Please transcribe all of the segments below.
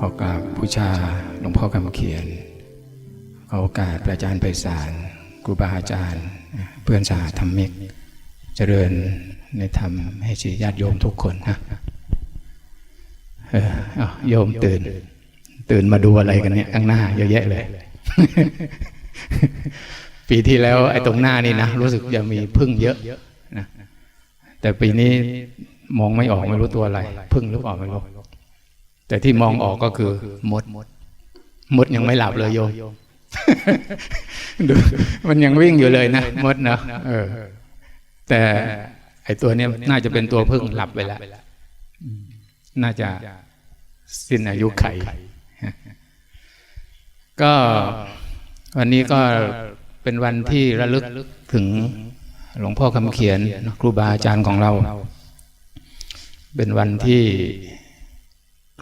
ขอกราบบูชาหลวงพ่อคำเขียน ขอโอกาสพระอาจารย์ไพศาลครูบาอาจารย์ เพื่อนสาธรรมิก เจริญในธรรมให้ชีญาติโยมทุกคนนะโยมตื่น ตื่นมาดูอะไรกันเนี่ยข้างหน้าเยอะแยะเลย ปีที่แล้วไอ้ตรงหน้านี่นะรู้สึกจะมีพึ่งเยอะนะแต่ปีนี้มองไม่ออกไม่รู้ตัวอะไร พึ่งหรือเปล่าไม่รู้ แต่ที่มองออกก็คือมดมดยังไม่หลับเลยโยมดูมันยังวิ่งอยู่เลยนะมดนะเออ แต่ไอตัวเนี้ยน่าจะเป็นตัวพึ่งหลับไปแล้วอืมน่าจะสิ้นอายุไข ก็วันนี้ก็เป็นวันที่ระลึกถึงหลวงพ่อคำเขียนครูบาอาจารย์ของเรา เป็นวันที่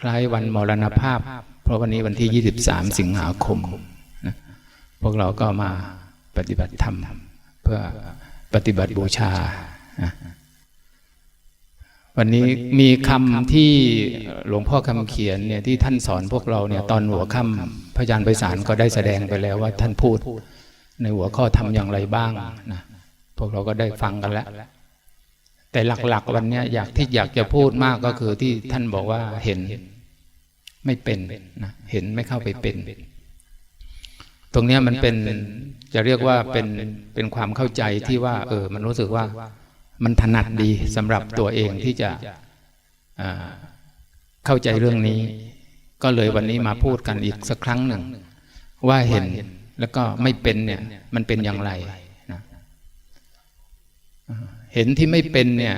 คล้ายวันมรณภาพ เพราะวันนี้วันที่ 23 สิงหาคมนะพวกเราก็มาปฏิบัติธรรม เพื่อปฏิบัติบูชา วันนี้มีคำที่หลวงพ่อคำเขียนเนี่ยที่ท่านสอนพวกเราเนี่ยตอนหัวค่ำพระอาจารย์ไพศาลก็ได้แสดงไปแล้วว่าท่านพูด ในหัวข้อทำอย่างไรบ้างนะพวกเราก็ได้ฟังกันแล้ว แต่หลักๆวันนี้อยากที่อยากจะพูดมากก็คือที่ท่านบอกว่าเห็นไม่เป็นนะเห็นไม่เข้าไปเป็น ตรงนี้มันเป็นจะเรียกว่าเป็นเป็นความเข้าใจที่ว่า เออ มันรู้สึกว่ามันถนัดดีสำหรับตัวเองที่จะเข้าใจเรื่องนี้ ก็เลยวันนี้มาพูดกันอีกสักครั้งหนึ่ง ว่าเห็นแล้วก็ไม่เป็นเนี่ย มันเป็นอย่างไรนะ เห็นที่ไม่เป็นเนี่ย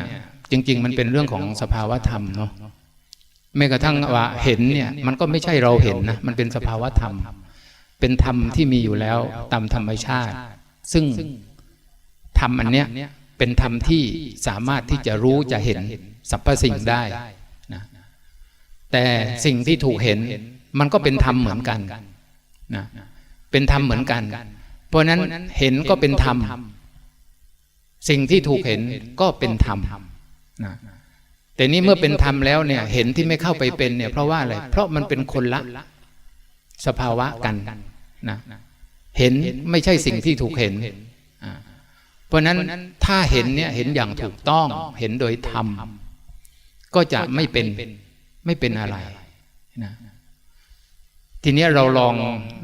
จริง ๆ มันเป็นเรื่องของสภาวธรรมเนาะแม้กระทั่งว่าเห็นเนี่ย มันก็ไม่ใช่เราเห็นนะมันเป็นสภาวธรรม เป็นธรรมที่มีอยู่แล้วตามธรรมชาติ ซึ่งธรรมอันเนี้ยเป็นธรรมที่สามารถที่จะรู้จะเห็นสรรพสิ่งได้นะแต่สิ่งที่ถูกเห็นมันก็เป็นธรรมเหมือนกันนะเป็นธรรมเหมือนกัน เพราะฉะนั้นเห็นก็เป็นธรรม สิ่งที่ถูกเห็นก็เป็นธรรมนะแต่นี่เมื่อเป็นธรรมแล้วเนี่ยเห็นที่ไม่เข้าไปเป็นเนี่ยเพราะว่าอะไร เพราะมันเป็นคนละ สภาวะกันนะเห็นไม่ใช่สิ่งที่ถูกเห็นอ่าเพราะฉะนั้นถ้าเห็นเนี่ยเห็นอย่างถูกต้อง เห็นโดยธรรม ก็จะไม่เป็นไม่เป็นอะไรนะทีนี้เราลอง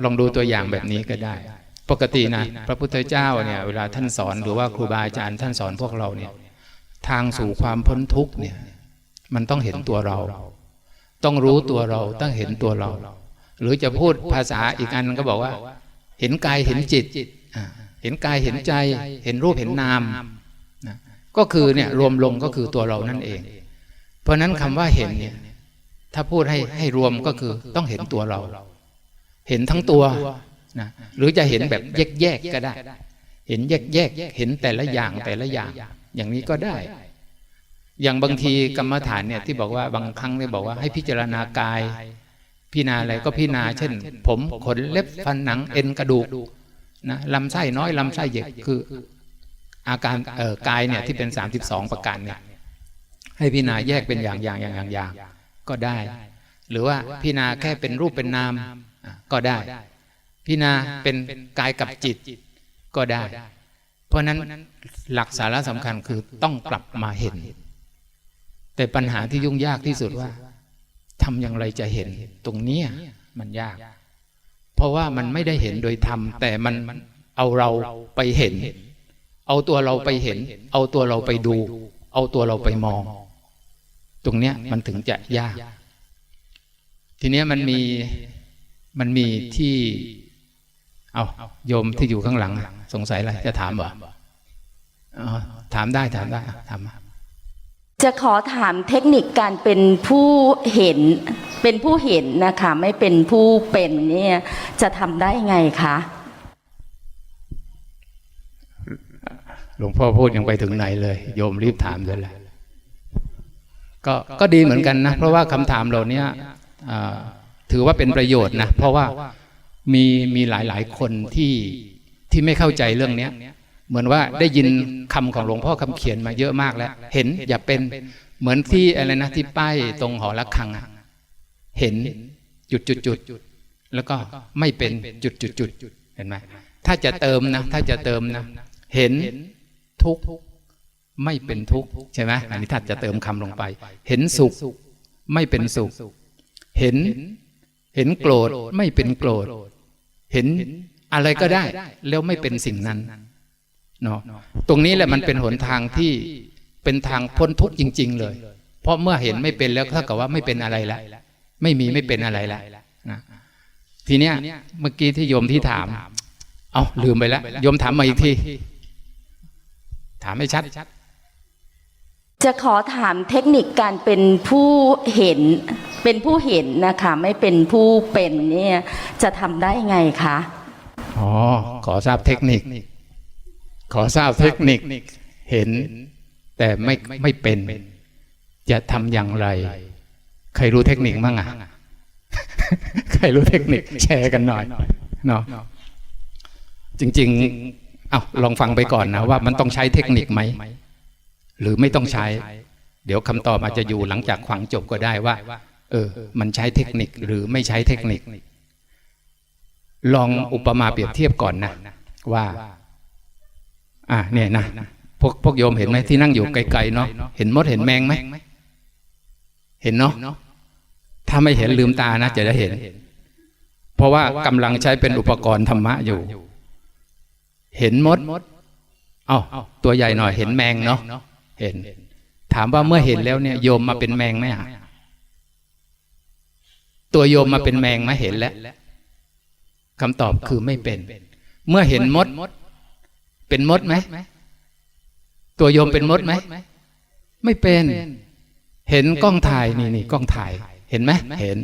ลองดูตัวอย่างแบบนี้ก็ได้ ปกตินะพระพุทธเจ้าเนี่ยเวลาท่านสอนหรือว่าครูบาอาจารย์ท่านสอนพวกเราเนี่ยทางสู่ความพ้นทุกข์เนี่ยมันต้องเห็นตัวเรา ต้องรู้ตัวเราต้องเห็นตัวเรา หรือจะพูดภาษาอีกอันก็บอกว่า เห็นกายเห็นจิตอ่าเห็นกายเห็นใจเห็นรูปเห็นนามนะก็คือเนี่ยรวมลงก็คือตัวเรานั่นเอง เพราะฉะนั้นคำว่าเห็นเนี่ยถ้าพูดให้ให้รวมก็คือต้องเห็นตัวเรา เห็นทั้งตัว นะหรือจะเห็นแบบแยกๆก็ได้ เห็นแยกๆเห็นแต่ละอย่างแต่ละอย่าง อย่างนี้ก็ได้ อย่างบางทีกรรมฐานเนี่ยที่บอกว่าบางครั้งเนี่ยบอกว่าให้พิจารณากาย พิจารณาอะไรก็พิจารณาเช่น ผมขนเล็บฟันหนังเอ็นกระดูกนะลำไส้น้อยลำไส้ใหญ่คือ อาการเอ่อกายเนี่ยที่เป็น 32 ประการเนี่ยให้พิจารณาแยกเป็นอย่างอย่างอย่างอย่างอย่างก็ได้ หรือว่าพิจารณาแค่เป็นรูปเป็นนามอะก็ได้ พิจารณาเป็นกายกับจิตก็ได้ เพราะฉะนั้นหลักสาระสำคัญคือต้องกลับมาเห็น แต่ปัญหาที่ยุ่งยากที่สุดว่าทำอย่างไรจะเห็น ตรงเนี้ยมันยาก เพราะว่ามันไม่ได้เห็นโดยธรรมแต่มันเอาเราไปเห็น เอาตัวเราไปเห็น เอาตัวเราไปดู เอาตัวเราไปมอง ตรงเนี้ยมันถึงจะยาก ทีเนี้ยมันมีมันมีที่ เอาโยมที่อยู่ข้างหลัง สงสัยอะไรจะถามเหรออ๋อถามได้ถามได้อะถามมาจะขอถามเทคนิคการเป็นผู้เห็น เป็นผู้เห็นนะคะ ไม่เป็นผู้เป็นเนี่ยจะทำได้ไงคะหลวงพ่อพูดยังไปถึงไหนเลย โยมรีบถามเลยแหละก็ก็ดีเหมือนกันนะ เพราะว่าคำถามเหล่านี้อ่าถือว่าเป็นประโยชน์นะ เพราะว่า มีมีหลายหลายคนที่ที่ไม่เข้าใจเรื่องเนี้ยเหมือนว่าได้ยินคำของหลวงพ่อคำเขียนมาเยอะมากแล้ว เห็นอย่าเป็นเหมือนที่อะไรนะที่ป้ายตรงหอระฆังอะเห็นจุดจุดจุดแล้วก็ไม่เป็นจุดจุดจุดเห็นไหมถ้าจะเติมนะ ถ้าจะเติมนะ เห็นทุกข์ไม่เป็นทุกข์ใช่ไหมอันนี้ถ้าจะเติมคำลงไป เห็นสุขไม่เป็นสุข เห็น เห็นโกรธไม่เป็นโกรธ เห็นอะไรก็ได้ แล้วไม่เป็นสิ่งนั้นเนาะตรงนี้แหละมันเป็นหนทางที่เป็นทางพ้นทุกข์จริง ๆ เลย เพราะเมื่อเห็นไม่เป็นแล้วเท่ากับว่าไม่เป็นอะไรละไม่มีไม่เป็นอะไรละนะทีเนี้ยเมื่อกี้ที่โยมที่ถาม เอาลืมไปแล้วโยมถามมาอีกที ถามให้ชัด จะขอถามเทคนิคการเป็นผู้เห็นเป็นผู้เห็นนะคะ ไม่เป็นผู้เป็นเนี่ยจะทำได้ไงคะอ๋อขอทราบเทคนิค ขอทราบเทคนิคเห็น แต่ไม่ไม่เป็น จะทำอย่างไร ใครรู้เทคนิคบ้างอะใครรู้เทคนิคแชร์กันหน่อยเนาะจริง ๆ เอาลองฟังไปก่อนนะว่ามันต้องใช้เทคนิคไหม หรือไม่ต้องใช้ เดี๋ยวคำตอบอาจจะอยู่หลังจากฟังจบก็ได้ว่า เออ มันใช้เทคนิคหรือไม่ใช้เทคนิค ลองอุปมาเปรียบเทียบก่อนนะว่า อะเนี่ยนะพวกพวกโยมเห็นไหมที่นั่งอยู่ไกลๆเนาะเห็นมดเห็นแมงไหมเห็นเนาะถ้าไม่เห็นลืมตานะจะได้เห็น เพราะว่ากำลังใช้เป็นอุปกรณ์ธรรมะอยู่ เห็นมดเอ้าตัวใหญ่หน่อยเห็นแมงเนาะ เห็น ถามว่าเมื่อเห็นแล้วเนี่ยโยมมาเป็นแมงไหมอะตัวโยมมาเป็นแมงไหมเห็นแล้วคำตอบคือไม่เป็น เมื่อเห็นมด เป็นมดไหมตัวโยมเป็นมดไหมไม่เป็น เห็นกล้องถ่ายนี่นี่กล้องถ่าย เห็นไหมเห็น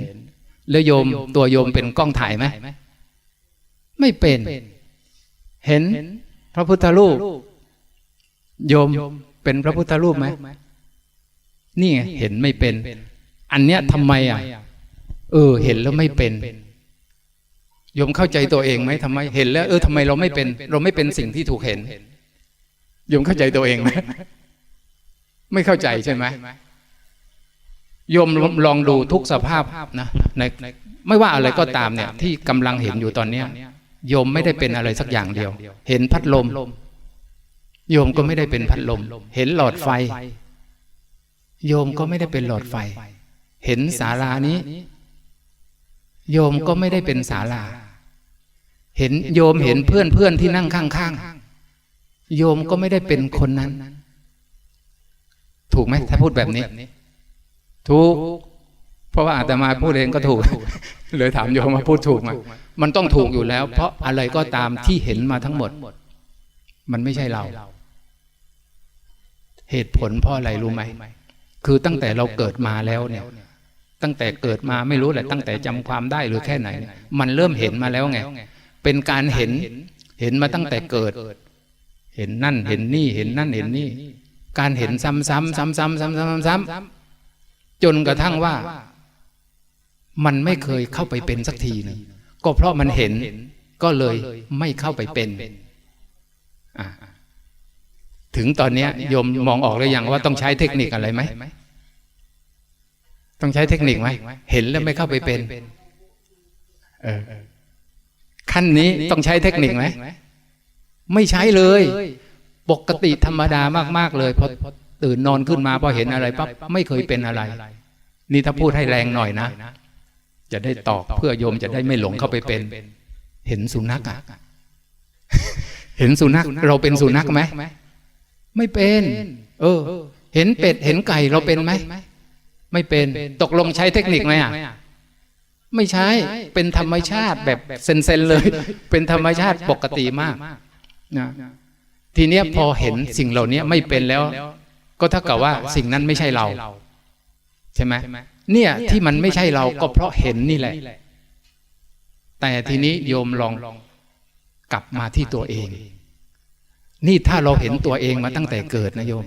แล้วโยมตัวโยมเป็นกล้องถ่ายไหมไม่เป็น เห็นพระพุทธรูปโยม เป็นพระพุทธรูปไหมนี่ไงเห็นไม่เป็น อันเนี้ยทำไมอะ เออ เห็นแล้วไม่เป็นโยมเข้าใจตัวเองไหมทำไมเห็นแล้ว เออทำไมเราไม่เป็น เราไม่เป็นสิ่งที่ถูกเห็นโยมเข้าใจตัวเองไหมไม่เข้าใจใช่ไหมโยมลองดูทุกสภาพนะในไม่ว่าอะไรก็ตามเนี่ย ที่กำลังเห็นอยู่ตอนเนี้ยโยมไม่ได้เป็นอะไรสักอย่างเดียว เห็นพัดลม โยมก็ไม่ได้เป็นพัดลม เห็นหลอดไฟ โยมก็ไม่ได้เป็นหลอดไฟ เห็นศาลานี้ โยมก็ไม่ได้เป็นศาลา เห็นโยมเห็นเพื่อนเพื่อนที่นั่งข้างๆ โยมก็ไม่ได้เป็นคนนั้น ถูกไหมถ้าพูดแบบนี้ ถูก เพราะว่าอาตมาพูดเองก็ถูกเลยถามโยมมาพูดถูกไหมมันต้องถูกอยู่แล้ว เพราะอะไรก็ตามที่เห็นมาทั้งหมด มันไม่ใช่เรา เหตุผลเพราะอะไรรู้ไหมคือตั้งแต่เราเกิดมาแล้วเนี่ย ตั้งแต่เกิดมาไม่รู้แหละตั้งแต่จำความได้หรือแค่ไหนเนี่ยมันเริ่มเห็นมาแล้วไง เป็นการเห็นเห็นมาตั้งแต่เกิด เห็นนั่นเห็นนี่เห็นนั่นเห็นนี่ การเห็นซ้ำๆซ้ำๆซ้ำๆซ้ำๆซ้ำๆจนกระทั่งว่า มันไม่เคยเข้าไปเป็นสักทีหนึงก็เพราะมันเห็นก็เลยไม่เข้าไปเป็นอะ ถึงตอนเนี้ยโยมมองออกหรือยังว่าต้องใช้เทคนิคอะไรไหมต้องใช้เทคนิคไหมเห็นแล้วไม่เข้าไปเป็นเออขั้นนี้ต้องใช้เทคนิคไหมไม่ใช้เลย ปกติธรรมดามากๆเลยพอตื่นนอนขึ้นมาพอเห็นอะไรปั๊บไม่เคยเป็นอะไร นี่ถ้าพูดให้แรงหน่อยนะ จะได้ตอกเพื่อโยมจะได้ไม่หลงเข้าไปเป็น เห็นสุนัขอะเห็นสุนัขเราเป็นสุนัขไหม ไม่เป็น เออ เห็นเป็ดเห็นไก่เราเป็นไหม ไม่เป็น ตกลงใช้เทคนิคไหมอะ ไม่ใช้ เป็นธรรมชาติแบบเซนๆเลย เป็นธรรมชาติปกติมากนะทีเนี้ยพอเห็นสิ่งเหล่านี้ไม่เป็นแล้ว ก็เท่ากับว่าสิ่งนั้นไม่ใช่เรา ใช่ไหมเนี่ยที่มันไม่ใช่เราก็เพราะเห็นนี่แหละ แต่ทีนี้โยมลองกลับมาที่ตัวเอง นี่ถ้าเราเห็นตัวเองมาตั้งแต่เกิดนะโยม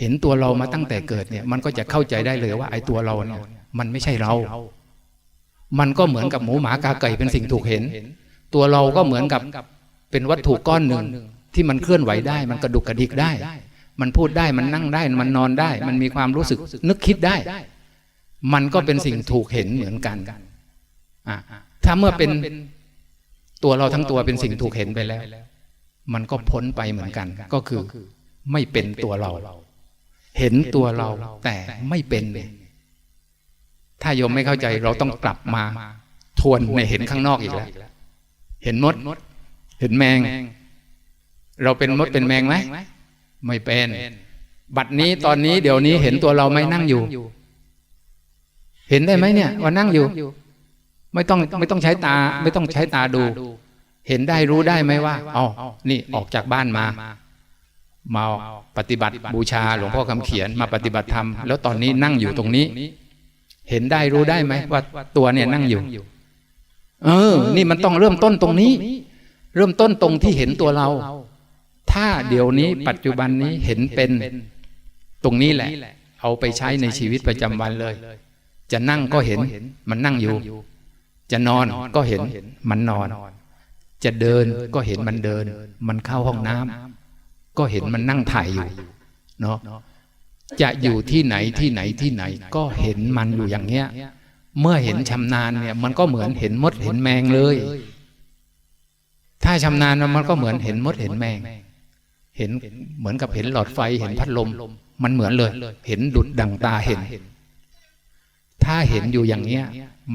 เห็นตัวเรามาตั้งแต่เกิดเนี่ย มันก็จะเข้าใจได้เลยว่า ไอ้ตัวเราเนี่ยมันไม่ใช่เรา มันก็เหมือนกับหมูหมากาไก่เป็นสิ่งถูกเห็น ตัวเราก็เหมือนกับเป็นวัตถุก้อนหนึ่งที่มันเคลื่อนไหวได้ มันกระดุกกระดิกได้ มันพูดได้มันนั่งได้ มันนอนได้ มันมีความรู้สึกนึกคิดได้ มันก็เป็นสิ่งถูกเห็นเหมือนกันอะถ้าเมื่อเป็นตัวเราทั้งตัวเป็นสิ่งถูกเห็นไปแล้ว มันก็พ้นไปเหมือนกัน ก็คือไม่เป็นตัวเรา เห็นตัวเราแต่ไม่เป็นเนี่ยถ้าโยมไม่เข้าใจเราต้องกลับมา ทวนในเห็นข้างนอกอีกแล้ว เห็นมด เห็นแมง เราเป็นมดเป็นแมงไหมไม่เป็น บัดนี้ตอนนี้เดี๋ยวนี้เห็นตัวเราไหม่นั่งอยู่ เห็นได้ไหมเนี่ยว่านั่งอยู่ ไม่ต้องไม่ต้องใช้ตา ไม่ต้องใช้ตาดู เห็นได้รู้ได้ไหมว่าอ๋อนี่ออกจากบ้านมามาปฏิบัติบูชาหลวงพ่อคำเขียนมาปฏิบัติธรรมแล้วตอนนี้นั่งอยู่ตรงนี้ เห็นได้รู้ได้ไหมว่าตัวเนี่ยนั่งอยู่ เออ นี่มันต้องเริ่มต้นตรงนี้ เริ่มต้นตรงที่เห็นตัวเรา ถ้าเดี๋ยวนี้ปัจจุบันนี้เห็นเป็นตรงนี้แหละ เอาไปใช้ในชีวิตประจำวันเลย จะนั่งก็เห็น มันนั่งอยู่ จะนอนก็เห็นมันนอน จะเดินก็เห็นมันเดิน มันเข้าห้องน้ำก็เห็นมันนั่งถ่ายอยู่เนาะจะอยู่ที่ไหนที่ไหนที่ไหน ก็เห็นมันอยู่อย่างเงี้ย เมื่อเห็นชำนาญเนี่ยมันก็เหมือนเห็นมดเห็นแมงเลย ถ้าชำนาญมันก็เหมือนเห็นมดเห็นแมง เห็นเหมือนกับเห็นหลอดไฟเห็นพัดลม มันเหมือนเลย เห็นดุดดังตาเห็น ถ้าเห็นอยู่อย่างเนี้ย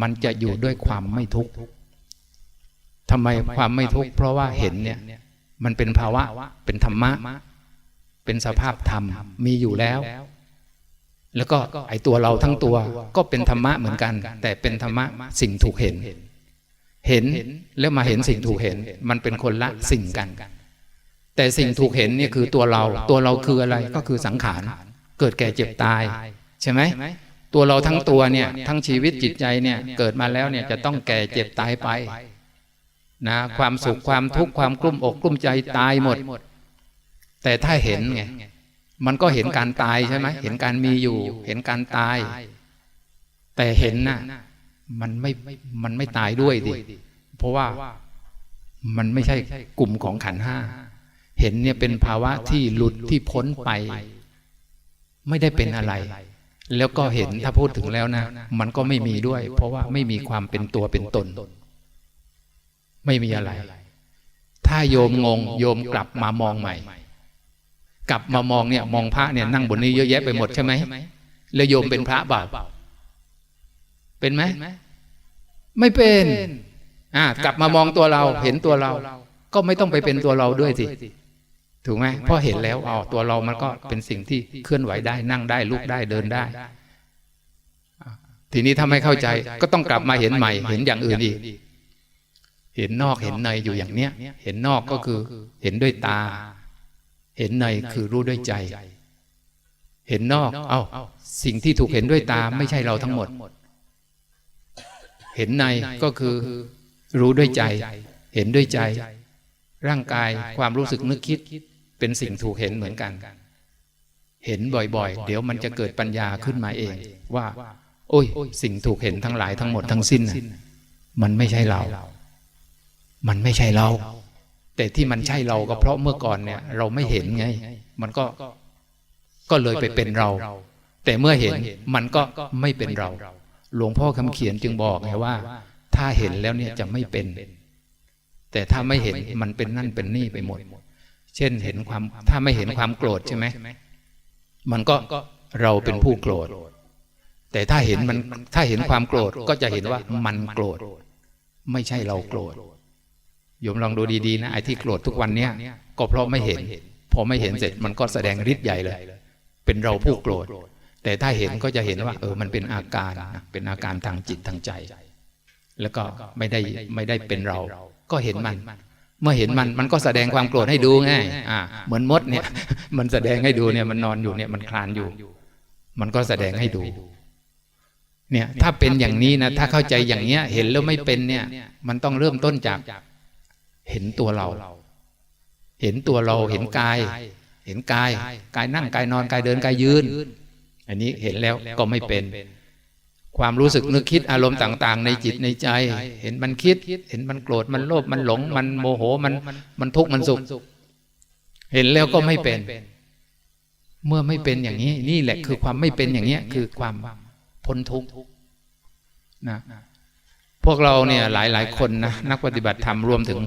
มันจะอยู่ด้วยความไม่ทุกข์ ทำไมความไม่ทุกข์เพราะว่าเห็นเนี่ยมันเป็นภาวะเป็นธรรมะ เป็นสภาพธรรมมีอยู่แล้ว แล้วก็ไอตัวเราทั้งตัวก็เป็นธรรมะเหมือนกัน แต่เป็นธรรมะสิ่งถูกเห็น เห็นแล้วมาเห็นสิ่งถูกเห็น มันเป็นคนละสิ่งกัน แต่สิ่งถูกเห็นเนี่ยคือตัวเรา ตัวเราคืออะไรก็คือสังขารเกิดแก่เจ็บตาย ใช่ไหมตัวเราทั้งตัวเนี่ยทั้งชีวิตจิตใจเนี่ยเกิดมาแล้วเนี่ยจะต้องแก่เจ็บตายไป นะความสุขความทุกข์ความกลุ้มอกกลุ้มใจตายหมด แต่ถ้าเห็นไงมันก็เห็นการตายใช่ไหมเห็นการมีอยู่ เห็นการตาย แต่เห็นน่ะมันไม่มันไม่ตายด้วยดิเพราะว่ามันไม่ใช่กลุ่มของขันห้าเห็นเนี่ยเป็นภาวะที่หลุดที่พ้นไป ไม่ได้เป็นอะไร แล้วก็เห็นถ้าพูดถึงแล้วนะ มันก็ไม่มีด้วย เพราะว่าไม่มีความเป็นตัวเป็นตน ไม่มีอะไร ถ้าโยมงง โยมกลับมามองใหม่ กลับมามองเนี่ย มองพระเนี่ยนั่งบนนี้เยอะแยะไปหมดใช่ไหมแล้วโยมเป็นพระบาปเป็นไหมไม่เป็นอ่ากลับมามองตัวเราเห็นตัวเรา ก็ไม่ต้องไปเป็นตัวเราด้วยสิถูกไหมเพราะเห็นแล้วอ๋อตัวเรามันก็เป็นสิ่งที่เคลื่อนไหวได้นั่งได้ลุกได้เดินได้ ทีนี้ถ้าไม่เข้าใจก็ต้องกลับมาเห็นใหม่ เห็นอย่างอื่นอีก เห็นนอกเห็นในอยู่อย่างเนี้ย เห็นนอกก็คือเห็นด้วยตา เห็นในคือรู้ด้วยใจ เห็นนอก เอ้า สิ่งที่ถูกเห็นด้วยตาไม่ใช่เราทั้งหมด เห็นในก็คือรู้ด้วยใจ เห็นด้วยใจ ร่างกายความรู้สึกนึกคิด เป็นสิ่งถูกเห็นเหมือนกัน เห็นบ่อยๆ เดี๋ยวมันจะเกิดปัญญาขึ้นมาเอง ว่า โอ้ย สิ่งถูกเห็นทั้งหลายทั้งหมดทั้งสิ้นน่ะมันไม่ใช่เรา มันไม่ใช่เรา แต่ที่มันใช่เราก็เพราะเมื่อก่อนเนี่ย เราไม่เห็นไง มันก็ก็เลยไปเป็นเรา แต่เมื่อเห็นมันก็ไม่เป็นเรา หลวงพ่อคำเขียนจึงบอกไงว่า ถ้าเห็นแล้วเนี่ยจะไม่เป็น แต่ถ้าไม่เห็นมันเป็นนั่นเป็นนี่ไปหมด เช่นเห็นความถ้าไม่เห็นความโกรธใช่ไหมมันก็เราเป็นผู้โกรธ แต่ถ้าเห็นมันถ้าเห็นความโกรธก็จะเห็นว่ามันโกรธ ไม่ใช่เราโกรธ โยมลองดูดีๆนะไอ้ที่โกรธทุกวันเนี้ยก็เพราะไม่เห็น พอไม่เห็นเสร็จมันก็แสดงฤทธิ์ใหญ่เลย เป็นเราผู้โกรธ แต่ถ้าเห็นก็จะเห็นว่า เออมันเป็นอาการเป็นอาการทางจิตทางใจ แล้วก็ไม่ได้ไม่ได้เป็นเรา ก็เห็นมัน เมื่อเห็นมันมันก็แสดงความโกรธให้ดูไงอ่าเหมือนมดเนี่ย มันแสดงให้ดูเนี่ยมันนอนอยู่เนี่ยมันคลานอยู่ มันก็แสดงให้ดูเนี่ยถ้าเป็นอย่างนี้นะถ้าเข้าใจอย่างเนี้ย เห็นแล้วไม่เป็นเนี่ย มันต้องเริ่มต้นจาก เห็นตัวเรา เห็นตัวเราเห็นกาย เห็นกาย กายนั่งกายนอนกายเดินกายยืน อันนี้เห็นแล้วก็ไม่เป็น ความรู้สึกนึกคิดอารมณ์ต่าง ๆ ในจิตในใจ เห็นมันคิด เห็นมันโกรธมันโลภมันหลง มันโมโหมันมันทุกข์มันสุข เห็นแล้วก็ไม่เป็น เมื่อไม่เป็นอย่างนี้ นี่แหละคือความไม่เป็นอย่างเนี้ยคือความพ้นทุกข์นะพพวกเราเนี่ยหลายหลายๆคนนะนักปฏิบัติธรรมรวมถึง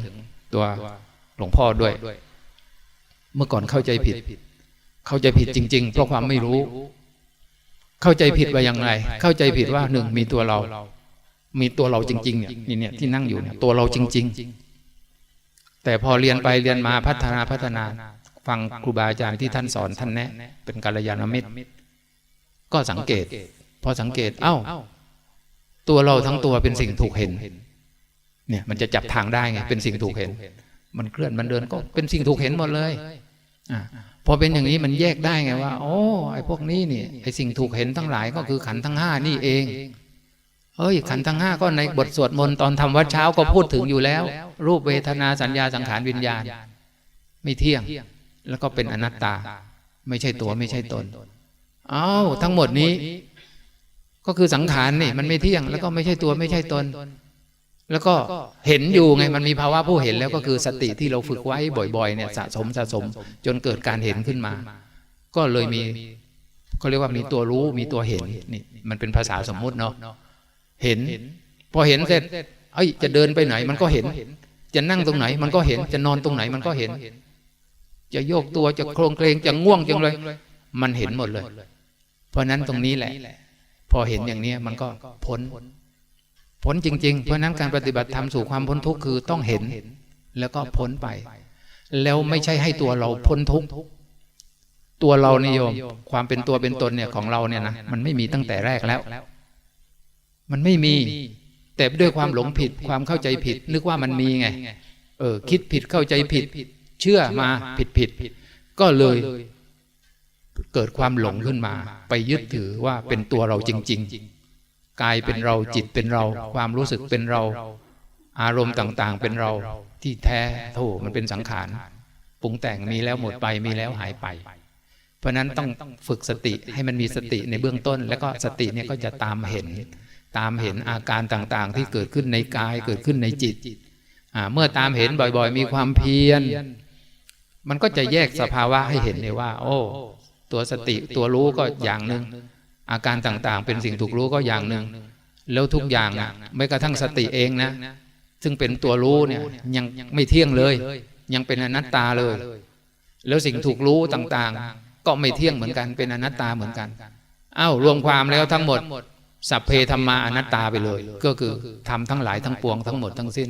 ตัวหลวงพ่อด้วย เมื่อก่อนเข้าใจผิด เข้าใจผิดจริง ๆ เพราะความไม่รู้ เข้าใจผิดว่าอย่างไร เข้าใจผิดว่าหนึ่งมีตัวเรา มีตัวเราจริง ๆ เนี่ยนี่เนี่ยที่นั่งอยู่เนี่ยตัวเราจริง ๆ แต่พอเรียนไปเรียนมาพัฒนาพัฒนา ฟังครูบาอาจารย์ที่ท่านสอนท่านแนะ เป็นกัลยาณมิตร ก็สังเกต พอสังเกต เอ้า ตัวเราทั้งตัวเป็นสิ่งถูกเห็น เนี่ยมันจะจับทางได้ไงเป็นสิ่งถูกเห็น มันเคลื่อนมันเดินก็เป็นสิ่งถูกเห็นหมดเลยอะพอเป็นอย่างนี้มันแยกได้ไงว่า โอ้ไอ้พวกนี้นี่ไอ้สิ่งถูกเห็นทั้งหลายก็คือขันธ์ทั้งห้านี่เองเฮ้ยขันธ์ทั้งห้าก็ในบทสวดมนต์ตอนทำวัดเช้าก็พูดถึงอยู่แล้ว รูปเวทนาสัญญาสังขารวิญญาณ ไม่เที่ยง แล้วก็เป็นอนัตตา ไม่ใช่ตัวไม่ใช่ตนอ้าวทั้งหมดนี้ ก็คือสังขารนี่ มันไม่เที่ยง แล้วก็ไม่ใช่ตัวไม่ใช่ตน แล้วก็เห็นอยู่ไงมันมีภาวะผู้เห็นแล้วก็คือสติที่เราฝึกไว้บ่อยๆเนี่ยสะสมสะสม จนเกิดการเห็นขึ้นมา ก็เลยมีเขาเรียกว่ามีตัวรู้มีตัวเห็นนี่มันเป็นภาษาสมมุติเนาะเห็น พอเห็นเสร็จเอ้ยจะเดินไปไหนมันก็เห็น จะนั่งตรงไหน มันก็เห็นจะนอนตรงไหนมันก็เห็น จะโยกตัวจะโครงเคลงจะง่วงจังเลย มันเห็นหมดเลย เพราะนั้นตรงนี้แหละ พอเห็นอย่างนี้มันก็พ้น พ้นจริง ๆ เพราะนั้นการปฏิบัติธรรมสู่ความพ้นทุกข์คือต้องเห็น แล้วก็พ้นไป แล้วไม่ใช่ให้ตัวเราพ้นทุกข์ตัวเรานิยมความเป็นตัวเป็นตนเนี่ยของเราเนี่ยนะมันไม่มีตั้งแต่แรกแล้ว มันไม่มี แต่ด้วยความหลงผิดความเข้าใจผิด นึกว่ามันมีไง เออ คิดผิดเข้าใจผิด เชื่อมาผิดผิดก็เลยเกิดความหลงขึ้นมา ไปยึดถือว่าเป็นตัวเราจริง ๆ กายเป็นเราจิตเป็นเรา ความรู้สึกเป็นเรา อารมณ์ต่างๆ เป็นเราที่แท้โธ่มันเป็นสังขารปรุงแต่งมีแล้วหมดไปมีแล้วหายไป เพราะนั้นต้องฝึกสติให้มันมีสติในเบื้องต้น แล้วก็สติเนี่ยก็จะตามเห็น ตามเห็นอาการต่างๆ ที่เกิดขึ้นในกายเกิดขึ้นในจิตอ่าเมื่อตามเห็นบ่อยๆ มีความเพียรมันก็จะแยกสภาวะให้เห็นเลยว่า โอ้ ตัวสติตัวรู้ก็อย่างหนึ่ง อาการต่างๆ เป็นสิ่งถูกรู้ก็อย่างหนึ่งแล้วทุกอย่างอะไม่กระทั่งสติเองนะ ซึ่งเป็นตัวรู้เนี่ยยังไม่เที่ยงเลย ยังเป็นอนัตตาเลย แล้วสิ่งถูกรู้ต่างๆ ก็ไม่เที่ยงเหมือนกันเป็นอนัตตาเหมือนกันอ้าวรวมความแล้วทั้งหมดสัพเพธรรมาอนัตตาไปเลย ก็คือทำทั้งหลายทั้งปวงทั้งหมดทั้งสิ้น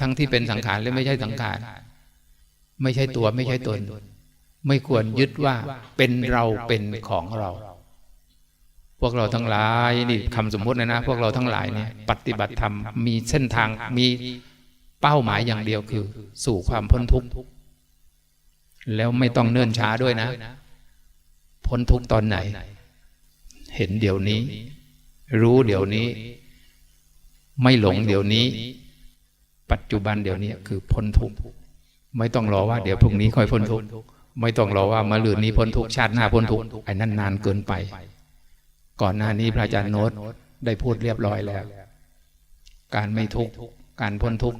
ทั้งที่เป็นสังขารและไม่ใช่สังขารไม่ใช่ตัวไม่ใช่ตน ไม่ควรยึดว่าเป็นเราเป็นของเรา พวกเราทั้งหลายนี่คำสมมตินะนะ พวกเราทั้งหลายเนี่ยปฏิบัติธรรมมีเส้นทางมีเป้าหมายอย่างเดียวคือ สู่ความพ้นทุกข์แล้วไม่ต้องเนิ่นช้าด้วยนะ พ้นทุกข์ตอนไหน เห็นเดี๋ยวนี้ รู้เดี๋ยวนี้ ไม่หลงเดี๋ยวนี้ ปัจจุบันเดี๋ยวนี้คือพ้นทุกข์ไม่ต้องรอว่าเดี๋ยวพรุ่งนี้ค่อยพ้นทุกข์ไม่ต้องรอว่ามาลืนนี้พ้นทุกข์ชาติหน้าพ้นทุกข์ไอ้นั่นนานเกินไป ก่อนหน้านี้พระอาจารย์โน้ตได้พูดเรียบร้อยแล้ว การไม่ทุกข์การพ้นทุกข์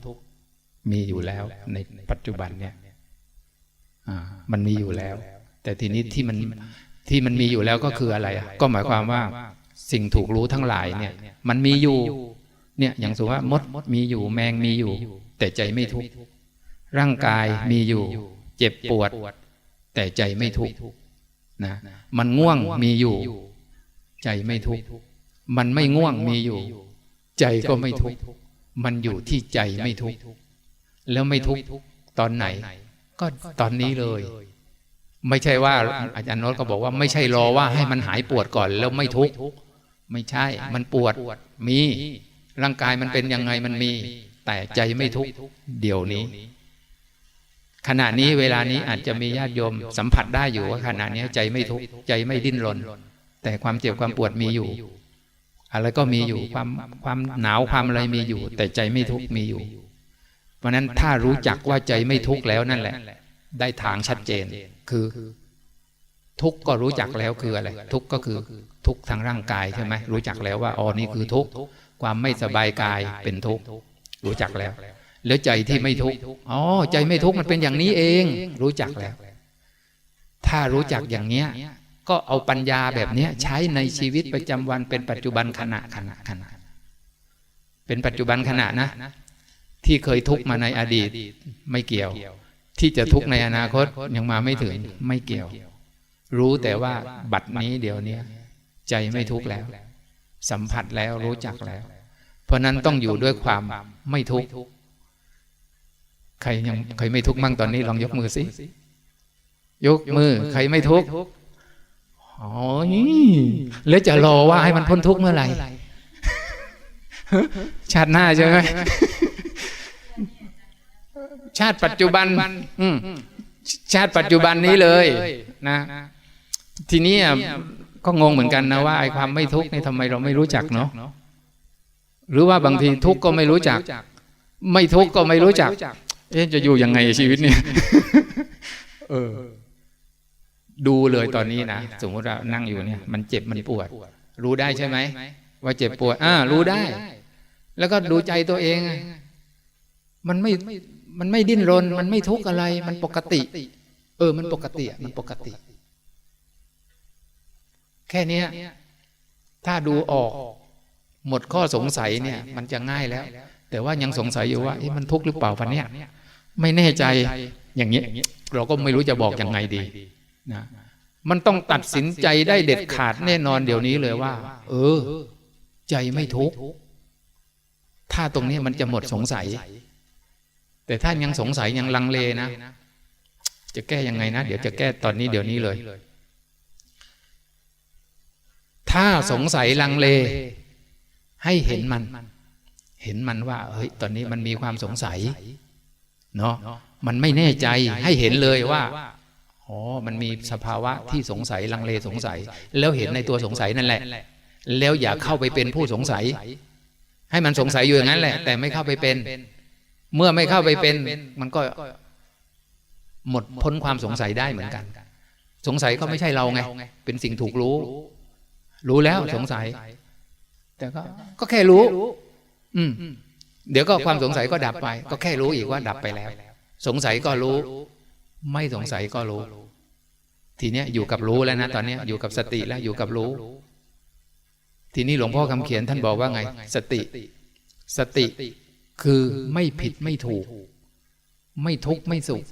มีอยู่แล้วในปัจจุบันเนี่ยมันมีอยู่แล้ว แต่ทีนี้ที่มันที่มันมีอยู่แล้วก็คืออะไรก็หมายความว่าสิ่งถูกรู้ทั้งหลายเนี่ย มันมีอยู่ เนี่ยอย่างสมมติว่ามดมีอยู่แมงมีอยู่ แต่ใจไม่ทุกข์ร่างกายมีอยู่ เจ็บปวด แต่ใจไม่ทุกข์นะมันง่วงมีอยู่ ใจไม่ทุกข์มันไม่ง่วงมีอยู่ ใจก็ไม่ทุกข์มันอยู่ที่ใจไม่ทุกข์แล้วไม่ทุกข์ตอนไหน ก็ตอนนี้เลย ไม่ใช่ว่าอาจารย์โน้ตก็บอกว่าไม่ใช่รอว่าให้มันหายปวดก่อนแล้วไม่ทุกข์ไม่ใช่ มันปวดมี ร่างกายมันเป็นยังไงมันมี แต่ใจไม่ทุกข์เดี๋ยวนี้ ขณะนี้เวลานี้อาจจะมีญาติโยมสัมผัสได้อยู่ว่าขณะนี้ใจไม่ทุกข์ใจไม่ดิ้นรน แต่ความเจ็บความปวดมีอยู่ อะไรก็มีอยู่ความความหนาวความอะไรมีอยู่ แต่ใจไม่ทุกข์มีอยู่ เพราะนั้นถ้ารู้จักว่าใจไม่ทุกข์แล้วนั่นแหละ ได้ทางชัดเจนคือ ทุกข์ก็รู้จักแล้วคืออะไร ทุกข์ก็คือทุกข์ทางร่างกายใช่ไหมรู้จักแล้วว่าอ๋อนี่คือทุกข์ความไม่สบายกายเป็นทุกข์รู้จักแล้วแล้วใจที่ไม่ทุกข์ อ๋อ ใจไม่ทุกข์มันเป็นอย่างนี้เอง รู้จักแล้ว ถ้ารู้จักอย่างเนี้ย ก็เอาปัญญาแบบเนี้ยใช้ในชีวิตประจำวันเป็นปัจจุบันขณะขณะขณะ เป็นปัจจุบันขณะนะ ที่เคยทุกข์มาในอดีตไม่เกี่ยว ที่จะทุกข์ในอนาคตยังมาไม่ถึงไม่เกี่ยว รู้แต่ว่าบัดนี้เดี๋ยวนี้ใจไม่ทุกข์แล้ว สัมผัสแล้วรู้จักแล้ว เพราะนั้นต้องอยู่ด้วยความไม่ทุกข์ใครยังใครไม่ทุกข์มั่งตอนนี้ลองยกมือสิยกมือใครไม่ทุก ข์อ๋อแล้วจะรอว่าให้มันพ้นทุกข์เมื่อไหร่ชาติหน้าใช่ไหมชาติปัจจุบันอืมชาติปัจจุบันนี้เลยนะ ทีนี้อะก็งงเหมือนกันนะว่าไอ้ความไม่ทุกข์นี่ทำไมเราไม่รู้จักเนาะหรือว่าบางทีทุกข์ก็ไม่รู้จัก ไม่ทุกข์ก็ไม่รู้จัก เอ๊ะจะอยู่ยังไงชีวิตเนี่ยเออ ดูเลยตอนนี้นะสมมติเรานั่งอยู่เนี่ย มันเจ็บมันปวด รู้ได้ใช่ไหมว่าเจ็บปวด อ่า รู้ได้ แล้วก็ดูใจตัวเองไงมันไม่มันไม่ดิ้นรน มันไม่ทุกข์อะไร มันปกติ เออ มันปกติอะมันปกติ แค่เนี้ยถ้าดูออก หมดข้อสงสัยเนี่ย มันจะง่ายแล้ว แต่ว่ายังสงสัยอยู่ว่าเอ๊ะมันทุกข์หรือเปล่าพันเนี้ยไม่แน่ใจอย่างนี้เราก็ไม่รู้จะบอกยังไงดี นะมันต้องตัดสินใจได้เด็ดขาดแน่นอนเดี๋ยวนี้เลยว่า เออ ใจไม่ทุกข์ถ้าตรงนี้มันจะหมดสงสัย แต่ถ้ายังสงสัยยังลังเลนะ จะแก้ยังไงนะ เดี๋ยวจะแก้ตอนนี้เดี๋ยวนี้เลย ถ้าสงสัยลังเล ให้เห็นมัน เห็นมันว่า เฮ้ย ตอนนี้มันมีความสงสัย เนาะมันไม่แน่ใจให้เห็นเลยว่า อ๋อ มันมีสภาวะที่สงสัยลังเลสงสัย แล้วเห็นในตัวสงสัยนั่นแหละ แล้วอย่าเข้าไปเป็นผู้สงสัย ให้มันสงสัยอยู่อย่างนั้นแหละ แต่ไม่เข้าไปเป็น เมื่อไม่เข้าไปเป็น มันก็หมดพ้นความสงสัยได้เหมือนกัน สงสัยก็ไม่ใช่เราไง เป็นสิ่งถูกรู้ รู้แล้วสงสัย แต่ก็ก็แค่รู้ อืมเดี๋ยวก็ความสงสัยก็ดับไป ก็แค่รู้อีกว่าดับไปแล้ว สงสัยก็รู้ ไม่สงสัยก็รู้ ทีเนี้ยอยู่กับรู้แล้วนะตอนเนี้ยอยู่กับสติแล้วอยู่กับรู้ ทีนี้หลวงพ่อคำเขียนท่านบอกว่าไง สติ สติคือไม่ผิดไม่ถูก ไม่ทุกข์ไม่สุข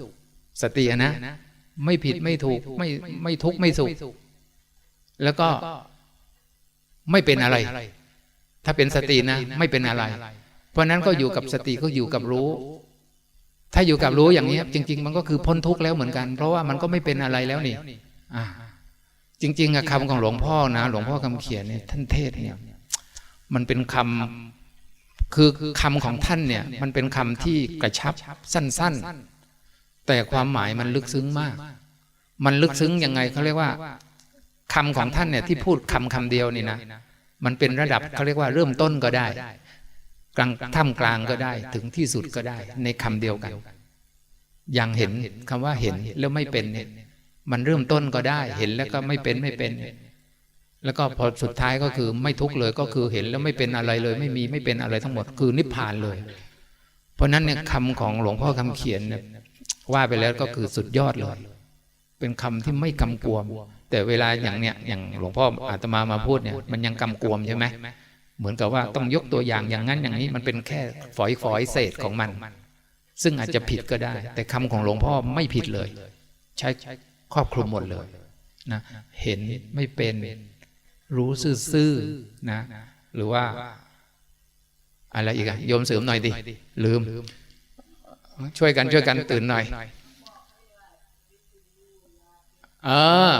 สติอะนะ ไม่ผิดไม่ถูก ไม่ไม่ทุกข์ไม่สุข แล้วก็ไม่เป็นอะไร ถ้าเป็นสตินะ ไม่เป็นอะไร เพราะนั้นก็อยู่กับสติก็อยู่กับรู้ ถ้าอยู่กับรู้อย่างนี้จริง ๆ มันก็คือพ้นทุกข์แล้วเหมือนกัน เพราะว่ามันก็ไม่เป็นอะไรแล้วนี่อ่าจริง ๆอะคำของหลวงพ่อนะ หลวงพ่อคำเขียนเนี่ยท่านเทศเนี่ย มันเป็นคำคือคำของท่านเนี่ย มันเป็นคำที่กระชับสั้น ๆ แต่ความหมายมันลึกซึ้งมาก มันลึกซึ้งยังไงเขาเรียกว่าคำของท่านเนี่ยที่พูดคำคำเดียวนี่นะมันเป็นระดับเขาเรียกว่าเริ่มต้นก็ได้ กลางท่ามกลางก็ได้ถึงที่สุดก็ได้ ในคำเดียวกัน อย่างเห็นคำว่าเห็นแล้วไม่เป็นเนี่ยมันเริ่มต้นก็ได้ เห็นแล้วก็ไม่เป็นไม่เป็น แล้วก็พอสุดท้ายก็คือไม่ทุกข์เลยก็คือเห็นแล้วไม่เป็นอะไรเลย ไม่มีไม่เป็นอะไรทั้งหมด คือนิพพานเลย เพราะนั้นเนี่ยคำของหลวงพ่อคำเขียนเนี่ยว่าไปแล้วก็คือสุดยอดเลย เป็นคำที่ไม่กำกวม แต่เวลาอย่างเนี้ยอย่างหลวงพ่ออาตมามาพูดเนี่ยมันยังกำกวมใช่ไหม เหมือนกับว่าต้องยกตัวอย่างอย่างนั้นอย่างนี้ มันเป็นแค่ฝอยฝอยเศษของมัน ซึ่งอาจจะผิดก็ได้ แต่คำของหลวงพ่อไม่ผิดเลย ใช้ครอบคลุมหมดเลยนะเห็นไม่เป็นรู้ซื่อๆนะ หรือว่า อะไรอีกอะโยมเสริมหน่อยดิลืม ช่วยกันช่วยกันตื่นหน่อยเออ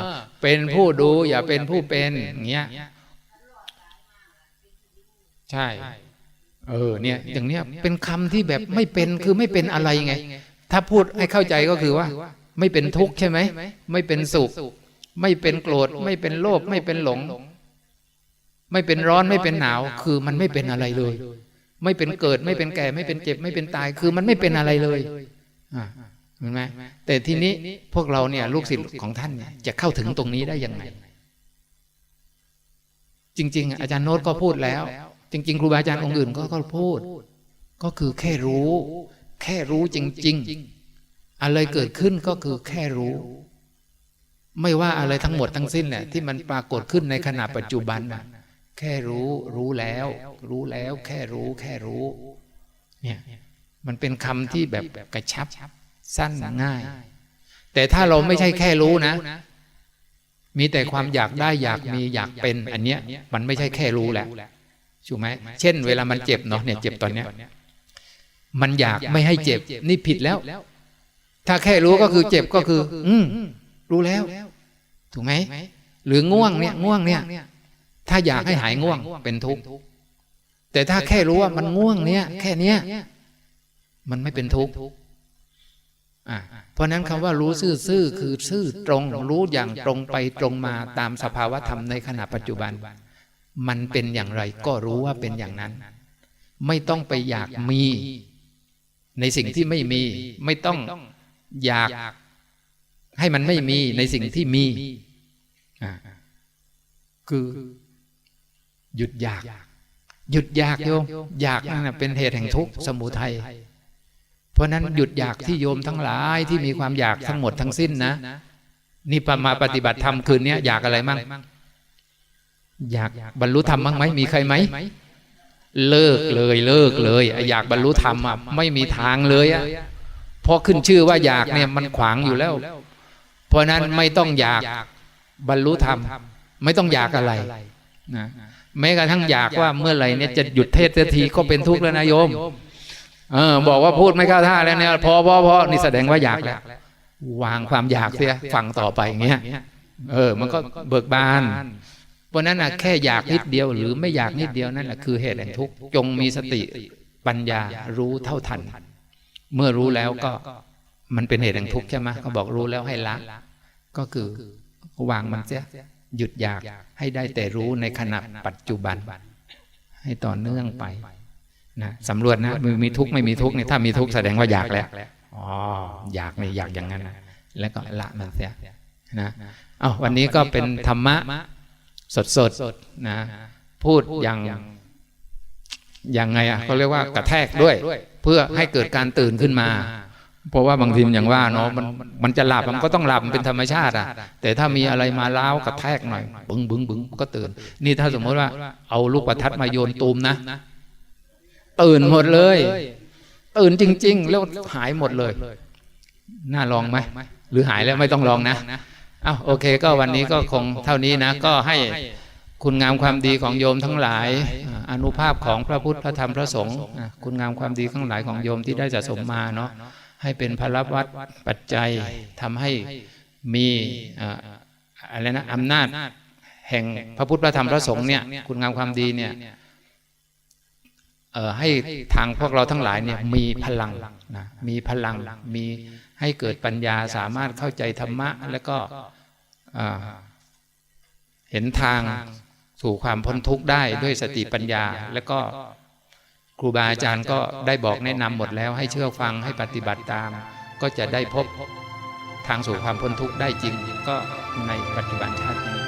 เป็นผู้ดูอย่าเป็นผู้เป็นอย่างเงี้ย ใช่ เออเนี่ยอย่างเนี้ยเป็นคำที่แบบไม่เป็นคือไม่เป็นอะไรไง ถ้าพูดให้เข้าใจก็คือว่า ไม่เป็นทุกข์ใช่ไหมไม่เป็นสุข ไม่เป็นโกรธ ไม่เป็นโลภไม่เป็นหลง ไม่เป็นร้อนไม่เป็นหนาว คือมันไม่เป็นอะไรเลย ไม่เป็นเกิดไม่เป็นแก่ ไม่เป็นเจ็บ ไม่เป็นตาย คือมันไม่เป็นอะไรเลยอ่าเห็นไหมแต่ทีนี้พวกเราเนี่ยลูกศิษย์ของท่านเนี่ยจะเข้าถึงตรงนี้ได้ยังไง จริง ๆ อาจารย์โน้ตก็พูดแล้ว จริง ๆ ครูบาอาจารย์องค์อื่นก็ก็พูด ก็คือแค่รู้ แค่รู้จริง ๆ อะไรเกิดขึ้นก็คือแค่รู้ ไม่ว่าอะไรทั้งหมดทั้งสิ้นแหละที่มันปรากฏขึ้นในขณะปัจจุบันนะแค่รู้รู้แล้ว รู้แล้ว แค่รู้ แค่รู้ เนี่ยมันเป็นคำที่แบบกระชับ สั้นง่าย แต่ถ้าเราไม่ใช่แค่รู้นะ มีแต่ความอยากได้อยากมีอยากเป็น อันเนี้ย มันไม่ใช่แค่รู้แหละ ถูกไหมเช่น เวลามันเจ็บเนาะเนี่ยเจ็บตอนเนี้ยมันอยากไม่ให้เจ็บ นี่ผิดแล้ว ถ้าแค่รู้ก็คือเจ็บก็คือ อืมรู้แล้ว ถูกไหมหรือง่วงเนี่ยง่วงเนี่ย ถ้าอยากให้หายง่วงเป็นทุกข์แต่ถ้าแค่รู้ว่ามันง่วงเนี่ย แค่เนี้ยมันไม่เป็นทุกข์อะเพราะนั้นคำว่ารู้ซื่อๆคือซื่อตรง รู้อย่างตรงไปตรงมาตามสภาวธรรมในขณะปัจจุบัน มันเป็นอย่างไรก็รู้ว่าเป็นอย่างนั้น ไม่ต้องไปอยากมี ในสิ่งที่ไม่มี ไม่ต้องอยากให้มันไม่มีในสิ่งที่มีคือ หยุดอยาก หยุดอยากโยม อยากนั่นเป็นเหตุแห่งทุกข์สมุทัยเพราะนั้นหยุดอยากที่โยมทั้งหลายที่มีความอยากทั้งหมดทั้งสิ้นนะนี่มาปฏิบัติธรรมคืนนี้อยากอะไรมั่ง อยากบรรลุธรรมบ้างไหมมีใครไหมเลิกเลยเลิกเลยไอ้อยากบรรลุธรรมอะไม่มีทางเลยอะเพราะขึ้นชื่อว่าอยากเนี่ยมันขวางอยู่แล้ว เพราะนั้นไม่ต้องอยากบรรลุธรรม ไม่ต้องอยากอะไรนะแม้กระทั่งอยากว่าเมื่อไหร่เนี่ยจะหยุดเทศน์สักทีก็เป็นทุกข์แล้วนะโยมเออ บอกว่าพูดไม่เข้าท่าแล้วเนี่ยพอพอพอนี่แสดงว่าอยากแล้ววางความอยากเสียฟังต่อไปอย่างเงี้ยเออ มันก็เบิกบานเพ ราะนั้นนะแค่อยากนิดเดียวหรือไม่อยากนิดเดียวนั่นแหละคือเหตุแห่งทุกข์จงมีสติปัญญารู้เท่าทัน เมื่อรู้แล้วก็มันเป็นเหตุแห่งทุกข์ใช่ไหมเขาบอกรู้แล้วให้ละ ก็คือวางมันเสียหยุดอยากให้ได้แต่รู้ในขณะปัจจุบัน ให้ต่อเนื่องไปนะสำรวจนะมีมีทุกข์ไม่มีทุกข์เนี่ยถ้ามีทุกข์แสดงว่าอยากแล้วอ๋ออยากเนี่ยอยากอย่างนั้นนะแล้วก็ละมันเสียนะเอาวันนี้ก็เป็นธรรมะ สดๆนะพูดอย่างอย่างไงอะเขาเรียกว่ากระแทกด้วย เพื่อให้เกิดการตื่นขึ้นมา เพราะว่าบางทีมันอย่างว่าเนาะมันมันจะหลับมันก็ต้องหลับมันเป็นธรรมชาติอะแต่ถ้ามีอะไรมาล้าวกระแทกหน่อยบึ้งบึ้งบึ้งก็ตื่น นี่ถ้าสมมติว่าเอาลูกประทัดมาโยนตูมนะตื่นหมดเลย ตื่นจริง ๆ แล้วหายหมดเลย น่าลองไหมหรือหายแล้วไม่ต้องลองนะ อ้าวโอเค ก็วันนี้ก็คงเท่านี้นะ ก็ให้คุณงามความดีของโยมทั้งหลายอ่าอนุภาพของพระพุทธพระธรรมพระสงฆ์อะคุณงามความดีทั้งหลายของโยมที่ได้สะสมมาเนาะให้เป็นพลวัตปัจจัยทำให้มีอ่าอะไรนะอำนาจแห่งพระพุทธพระธรรมพระสงฆ์เนี่ยคุณงามความดีเนี่ยเอ่อให้ทางพวกเราทั้งหลายเนี่ยมีพลังนะมีพลังมีให้เกิดปัญญาสามารถเข้าใจธรรมะ แล้วก็อ่า เห็นทางสู่ความพ้นทุกข์ได้ด้วยสติปัญญา แล้วก็ครูบาอาจารย์ก็ได้บอกแนะนำหมดแล้ว ให้เชื่อฟังให้ปฏิบัติตาม ก็จะได้พบทางสู่ความพ้นทุกข์ได้จริง ก็ในปัจจุบันชาตินี้